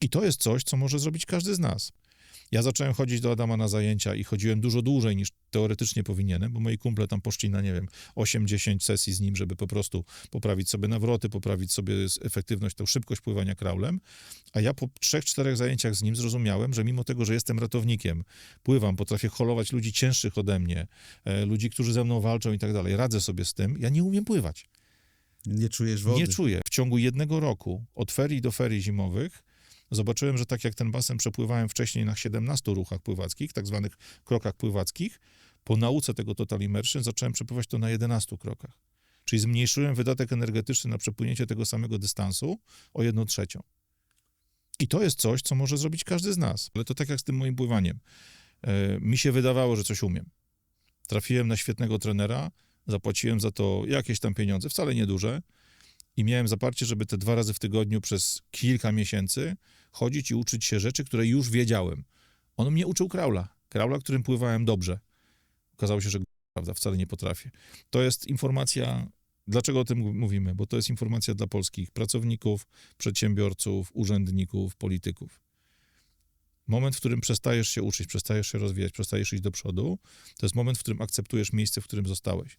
I to jest coś, co może zrobić każdy z nas. Ja zacząłem chodzić do Adama na zajęcia i chodziłem dużo dłużej niż teoretycznie powinienem, bo moi kumple tam poszli na, nie wiem, 8-10 sesji z nim, żeby po prostu poprawić sobie nawroty, poprawić sobie efektywność, tą szybkość pływania kraulem. A ja po 3-4 zajęciach z nim zrozumiałem, że mimo tego, że jestem ratownikiem, pływam, potrafię holować ludzi cięższych ode mnie, e, ludzi, którzy ze mną walczą i tak dalej, radzę sobie z tym, ja nie umiem pływać. Nie czujesz wody. Nie czuję. W ciągu jednego roku, od ferii do ferii zimowych, zobaczyłem, że tak jak ten basen przepływałem wcześniej na 17 ruchach pływackich, tak zwanych krokach pływackich, po nauce tego Total Immersion zacząłem przepływać to na 11 krokach. Czyli zmniejszyłem wydatek energetyczny na przepłynięcie tego samego dystansu o 1 trzecią. I to jest coś, co może zrobić każdy z nas. Ale to tak jak z tym moim pływaniem. E, mi się wydawało, że coś umiem. Trafiłem na świetnego trenera, zapłaciłem za to jakieś tam pieniądze, wcale nieduże, i miałem zaparcie, żeby te dwa razy w tygodniu przez kilka miesięcy chodzić i uczyć się rzeczy, które już wiedziałem. On mnie uczył kraula. Kraula, którym pływałem dobrze. Okazało się, że prawda, wcale nie potrafię. To jest informacja. Dlaczego o tym mówimy? Bo to jest informacja dla polskich pracowników, przedsiębiorców, urzędników, polityków. Moment, w którym przestajesz się uczyć, przestajesz się rozwijać, przestajesz iść do przodu, to jest moment, w którym akceptujesz miejsce, w którym zostałeś.